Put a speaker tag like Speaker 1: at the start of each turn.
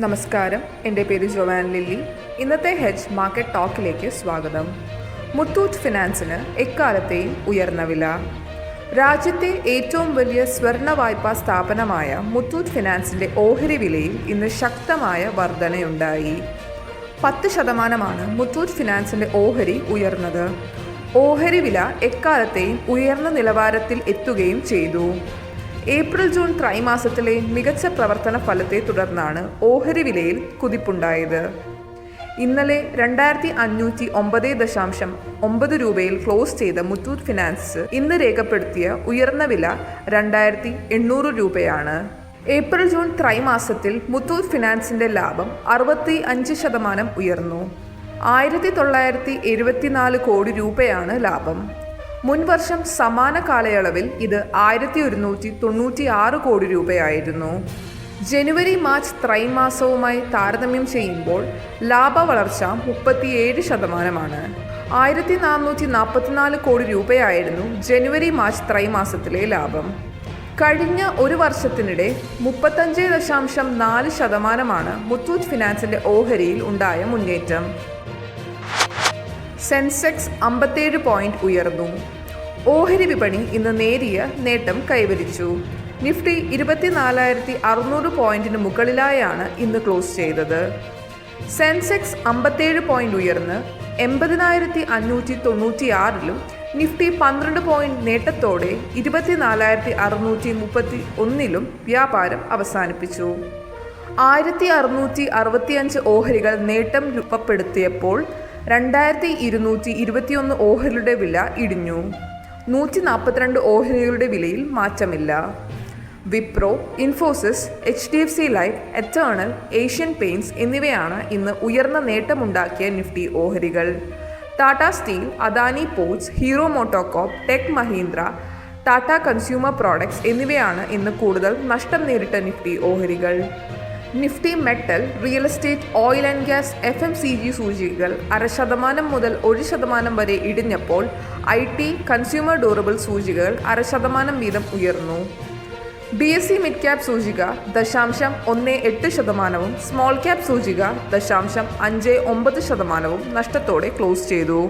Speaker 1: നമസ്കാരം. എന്റെ പേര് ജോവാൻ ലില്ലി. ഇന്നത്തെ ഹെഡ്ജ് മാർക്കറ്റ് ടോക്കിലേക്ക് സ്വാഗതം. മുത്തൂറ്റ് ഫിനാൻസിന് എക്കാലത്തെയും ഉയർന്ന വില. രാജ്യത്തെ ഏറ്റവും വലിയ സ്വർണ വായ്പാ സ്ഥാപനമായ മുത്തൂറ്റ് ഫിനാൻസിന്റെ ഓഹരി വിലയിൽ ഇന്ന് ശക്തമായ വർധനയുണ്ടായി. പത്ത് ശതമാനമാണ് മുത്തൂറ്റ് ഫിനാൻസിന്റെ ഓഹരി ഉയർന്നത്. ഓഹരി വില എക്കാലത്തെയും ഉയർന്ന നിലവാരത്തിൽ എത്തുകയും ചെയ്തു. ഏപ്രിൽ ജൂൺ ത്രൈമാസത്തിലെ മികച്ച പ്രവർത്തന ഫലത്തെ തുടർന്നാണ് ഓഹരി വിലയിൽ കുതിപ്പുണ്ടായത്. ഇന്നലെ രണ്ടായിരത്തി അഞ്ഞൂറ്റി ഒമ്പത് ദശാംശം ഒമ്പത് രൂപയിൽ ക്ലോസ് ചെയ്ത മുത്തൂറ്റ് ഫിനാൻസ് ഇന്ന് രേഖപ്പെടുത്തിയ ഉയർന്ന വില രണ്ടായിരത്തി എണ്ണൂറ് രൂപയാണ്. ഏപ്രിൽ ജൂൺ ത്രൈമാസത്തിൽ മുത്തൂറ്റ് ഫിനാൻസിന്റെ ലാഭം അറുപത്തി അഞ്ച് ശതമാനം ഉയർന്നു. ആയിരത്തി തൊള്ളായിരത്തി എഴുപത്തിനാല് കോടി രൂപയാണ് ലാഭം. മുൻവർഷം സമാന കാലയളവിൽ ഇത് ആയിരത്തി ഒരുന്നൂറ്റി തൊണ്ണൂറ്റി ആറ് കോടി രൂപയായിരുന്നു. ജനുവരി മാർച്ച് ത്രൈമാസവുമായി താരതമ്യം ചെയ്യുമ്പോൾ ലാഭ വളർച്ച മുപ്പത്തിയേഴ് ശതമാനമാണ്. ആയിരത്തി നാനൂറ്റി നാൽപ്പത്തിനാല് കോടി രൂപയായിരുന്നു ജനുവരി മാർച്ച് ത്രൈമാസത്തിലെ ലാഭം. കഴിഞ്ഞ ഒരു വർഷത്തിനിടെ മുപ്പത്തഞ്ച് ദശാംശം നാല് ശതമാനമാണ് മുത്തൂറ്റ് ഫിനാൻസിന്റെ ഓഹരിയിൽ ഉണ്ടായ മുന്നേറ്റം. സെൻസെക്സ് അമ്പത്തേഴ് പോയിന്റ് ഉയർന്നു. ഓഹരി വിപണി ഇന്ന് നേരിയ നേട്ടം കൈവരിച്ചു. നിഫ്റ്റി ഇരുപത്തിനാലായിരത്തി അറുന്നൂറ് പോയിന്റിന് മുകളിലായാണ് ഇന്ന് ക്ലോസ് ചെയ്തത്. സെൻസെക്സ് അമ്പത്തേഴ് പോയിന്റ് ഉയർന്ന് എൺപതിനായിരത്തി അഞ്ഞൂറ്റി തൊണ്ണൂറ്റിയാറിലും നിഫ്റ്റി പന്ത്രണ്ട് പോയിന്റ് നേട്ടത്തോടെ ഇരുപത്തിനാലായിരത്തി അറുന്നൂറ്റി മുപ്പത്തി ഒന്നിലും വ്യാപാരം അവസാനിപ്പിച്ചു. ആയിരത്തി അറുന്നൂറ്റി അറുപത്തിയഞ്ച് ഓഹരികൾ നേട്ടം രൂപപ്പെടുത്തിയപ്പോൾ രണ്ടായിരത്തി ഇരുന്നൂറ്റി ഇരുപത്തിയൊന്ന് ഓഹരിയുടെ വില ഇടിഞ്ഞു. നൂറ്റി നാൽപ്പത്തിരണ്ട് ഓഹരികളുടെ വിലയിൽ മാറ്റമില്ല. Wipro Infosys H D F C life Eternal Asian Paints എന്നിവയാണ് ഇന്ന് ഉയർന്ന നേട്ടമുണ്ടാക്കിയ നിഫ്റ്റി ഓഹരികൾ. Tata steel Adani ports Hero MotoCorp Tech Mahindra Tata consumer products എന്നിവയാണ് ഇന്ന് കൂടുതൽ നഷ്ടം നേരിട്ട നിഫ്റ്റി ഓഹരികൾ. Nifty metal real estate oil and gas F M C G സൂചികകൾ അര ശതമാനം മുതൽ ഒരു ശതമാനം വരെ ഇടിഞ്ഞപ്പോൾ ഐ ടി കൺസ്യൂമർ ഡ്യൂറബിൾ സൂചികകൾ അര ശതമാനം വീതം ഉയർന്നു. B S E mid cap സൂചിക ദശാംശം ഒന്ന് എട്ട് ശതമാനവും സ്മോൾ ക്യാപ് സൂചിക ദശാംശം അഞ്ച് ഒമ്പത് ശതമാനവും നഷ്ടത്തോടെ ക്ലോസ് ചെയ്തു.